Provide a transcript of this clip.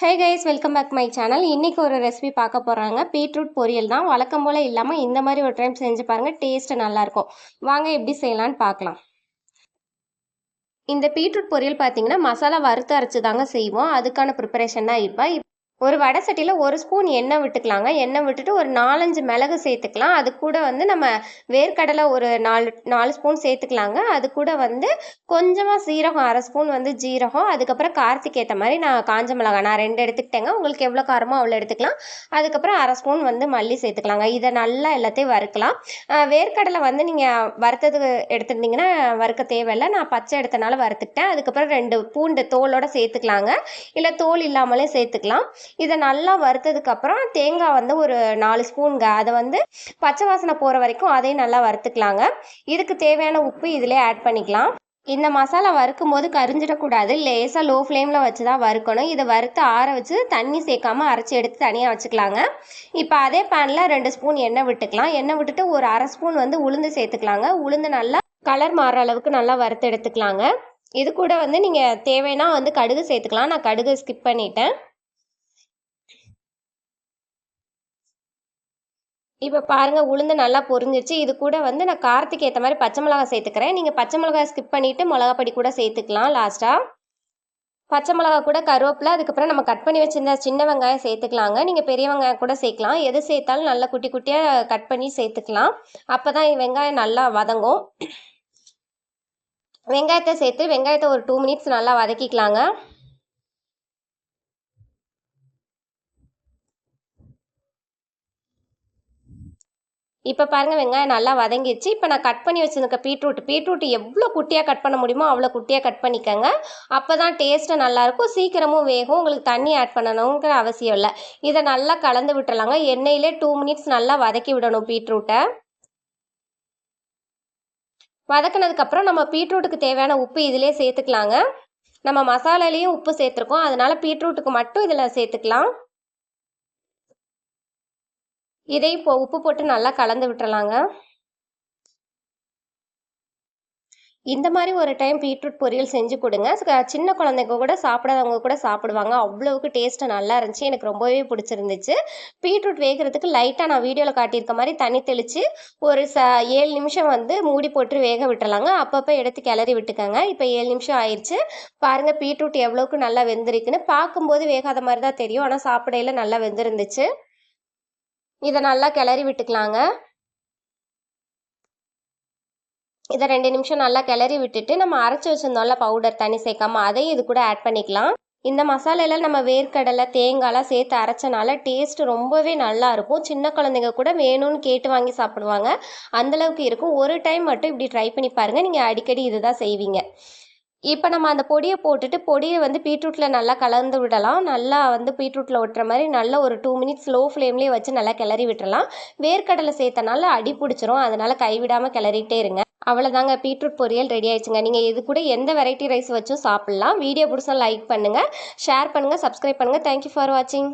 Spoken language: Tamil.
Hey guys welcome back my channel இன்றைக்கி ஒரு ரெசிபி பார்க்க போகிறாங்க பீட்ரூட் பொரியல் தான். வழக்கம் போல் இல்லாமல் இந்த மாதிரி ஒரு டைம் செஞ்சு பாருங்கள் டேஸ்ட்டு நல்லாயிருக்கும் வாங்க எப்படி செய்யலான்னு பார்க்கலாம். இந்த பீட்ரூட் பொரியல் பார்த்தீங்கன்னா மசாலா வறுத்து அரைச்சி தாங்க செய்வோம். அதுக்கான ப்ரிப்பரேஷன் தான் இப்போ. ஒரு வடை சட்டியில் ஒரு ஸ்பூன் எண்ணெய் விட்டுக்கலாங்க. எண்ணெய் விட்டுட்டு ஒரு நாலஞ்சு மிளகு சேர்த்துக்கலாம். அது கூட வந்து நம்ம வேர்க்கடலை ஒரு நாலு நாலு ஸ்பூன் சேர்த்துக்கலாங்க. அது கூட வந்து கொஞ்சமாக சீரகம் அரை ஸ்பூன் வந்து ஜீரகம். அதுக்கப்புறம் காரத்துக்கு ஏற்ற மாதிரி நான் காஞ்ச மிளகா நான் ரெண்டு எடுத்துக்கிட்டேங்க. உங்களுக்கு எவ்வளோ காரமோ அவ்வளோ எடுத்துக்கலாம். அதுக்கப்புறம் அரை ஸ்பூன் வந்து மல்லி சேர்த்துக்கலாங்க. இதை நல்லா எல்லாத்தையும் வறுக்கலாம். வேர்க்கடலை வந்து நீங்கள் வறுத்தது எடுத்துருந்தீங்கன்னா வறுக்க தேவையில்லை. நான் பச்சை எடுத்தனால வறுத்துக்கிட்டேன். அதுக்கப்புறம் ரெண்டு பூண்டு தோலோடு சேர்த்துக்கலாங்க. இல்லை தோல் இல்லாமலே சேர்த்துக்கலாம். இதை நல்லா வறுத்ததுக்கப்புறம் தேங்காய் வந்து ஒரு நாலு ஸ்பூனுங்க. அதை வந்து பச்சை வாசனை போகிற வரைக்கும் அதையும் நல்லா வறுத்துக்கலாங்க. இதுக்கு தேவையான உப்பு இதிலே ஆட் பண்ணிக்கலாம். இந்த மசாலா வறுக்கும் போது கரிஞ்சிடக்கூடாது. லேசாக லோ ஃப்ளேமில் வச்சு தான் வறுக்கணும். இதை வறுத்து ஆற வச்சு தண்ணி சேர்க்காம அரைச்சி எடுத்து தனியாக வச்சுக்கலாங்க. இப்போ அதே பேனில் ரெண்டு ஸ்பூன் எண்ணெய் விட்டுக்கலாம். எண்ணெய் விட்டுட்டு ஒரு அரை ஸ்பூன் வந்து உளுந்து சேர்த்துக்கலாங்க. உளுந்து நல்லா கலர் மாறுற அளவுக்கு நல்லா வறுத்து எடுத்துக்கலாங்க. இது கூட வந்து நீங்கள் தேவைன்னா வந்து கடுகு சேர்த்துக்கலாம். நான் கடுகு ஸ்கிப் பண்ணிட்டேன். இப்போ பாருங்கள் உளுந்து நல்லா பொரிஞ்சிச்சு இது கூட வந்து நான் காரத்துக்கு ஏற்ற மாதிரி பச்சை மிளகா சேர்த்துக்கிறேன். நீங்கள் பச்சை மிளகா ஸ்கிப் பண்ணிவிட்டு மிளகாப்படி கூட சேர்த்துக்கலாம் லாஸ்ட்டாக பச்சை மிளகா கூட கருவேப்பிலை அதுக்கப்புறம் நம்ம கட் பண்ணி வச்சிருந்த சின்ன வெங்காயம் சேர்த்துக்கலாங்க. நீங்கள் பெரிய வெங்காயம் கூட சேர்க்கலாம். எது சேர்த்தாலும் நல்லா குட்டி குட்டியாக கட் பண்ணி சேர்த்துக்கலாம். அப்போ தான் வெங்காயம் நல்லா வதங்கும். வெங்காயத்தை சேர்த்து வெங்காயத்தை ஒரு டூ மினிட்ஸ் நல்லா வதக்கிக்கலாங்க. இப்போ பாருங்கள் வெங்காயம் நல்லா வதங்கிடுச்சு. இப்போ நான் கட் பண்ணி வச்சுருக்க பீட்ரூட். பீட்ரூட் எவ்வளோ குட்டியாக கட் பண்ண முடியுமோ அவ்வளோ குட்டியாக கட் பண்ணிக்கோங்க. அப்போ தான் டேஸ்ட்டு நல்லாயிருக்கும் சீக்கிரமும் வேகும். உங்களுக்கு தண்ணி ஆட் பண்ணணுங்கிற அவசியம் இல்லை. இதை நல்லா கலந்து விட்டுறலாங்க. எண்ணெயிலே டூ மினிட்ஸ் நல்லா வதக்கி விடணும் பீட்ரூட்டை. வதக்கினதுக்கப்புறம் நம்ம பீட்ரூட்டுக்கு தேவையான உப்பு இதிலே சேர்த்துக்கலாங்க. நம்ம மசாலாலேயும் உப்பு சேர்த்துருக்கோம். அதனால் பீட்ரூட்டுக்கு மட்டும் இதில் சேர்த்துக்கலாம். இதையும் இப்போ உப்பு போட்டு நல்லா கலந்து விட்டுறலாங்க. இந்த மாதிரி ஒரு டைம் பீட்ரூட் பொரியல் செஞ்சு கொடுங்க. சின்ன குழந்தைங்க கூட சாப்பிடாதவங்க கூட சாப்பிடுவாங்க. அவ்வளவுக்கு டேஸ்ட்டு நல்லா இருந்துச்சு. எனக்கு ரொம்பவே பிடிச்சிருந்துச்சு. பீட்ரூட் வேகிறதுக்கு லைட்டாக நான் வீடியோவில் காட்டியிருக்க மாதிரி தண்ணி தெளித்து ஒரு ச ஏழு நிமிஷம் வந்து மூடி போட்டு வேக விட்டுலாங்க அப்பப்போ எடுத்து கிளறி விட்டுக்கோங்க. இப்போ ஏழு நிமிஷம் ஆயிடுச்சு பாருங்கள் பீட்ரூட் எவ்வளோக்கு நல்லா வெந்திருக்குன்னு. பார்க்கும்போது வேகாத மாதிரி தான் தெரியும். ஆனால் சாப்பிடையில நல்லா வெந்திருந்துச்சு. இதை நல்லா கிளறி விட்டுக்கலாங்க. இதை ரெண்டு நிமிஷம் நல்லா கிளறி விட்டுட்டு நம்ம அரைச்சி வச்சிருந்தோம்ல பவுடர் தண்ணி சேர்க்காம அதையும் இது கூட ஆட் பண்ணிக்கலாம். இந்த மசாலையில் நம்ம வேர்க்கடலை தேங்காய்லாம் சேர்த்து அரைச்சனால டேஸ்ட் ரொம்பவே நல்லா இருக்கும். சின்ன குழந்தைங்க கூட வேணும்னு கேட்டு வாங்கி சாப்பிடுவாங்க. அந்தளவுக்கு இருக்கும். ஒரு டைம் மட்டும் இப்படி ட்ரை பண்ணி பாருங்கள் நீங்கள் அடிக்கடி இதுதான் செய்வீங்க. இப்போ நம்ம அந்த பொடியை போட்டுட்டு பொடியை வந்து பீட்ரூட்டில் நல்லா கலந்து விடலாம். நல்லா வந்து பீட்ரூட்டில் ஒட்டுற மாதிரி நல்லா ஒரு டூ மினிட்ஸ் லோ ஃப்ளேம்லேயே வச்சு நல்லா கிளறி விட்டுறலாம். வேர்க்கடலை சேர்த்தனால அடி பிடிச்சிரும். அதனால் கைவிடாமல் கிளறிட்டே இருங்க. அவ்வளோதாங்க பீட்ரூட் பொரியல் ரெடி ஆயிடுச்சுங்க. நீங்கள் இது கூட எந்த வெரைட்டி ரைஸ் வச்சும் சாப்பிட்லாம். வீடியோ பிடிச்சா லைக் பண்ணுங்கள் ஷேர் பண்ணுங்கள் சப்ஸ்கிரைப் பண்ணுங்கள் தேங்க்யூ ஃபார் வாட்சிங்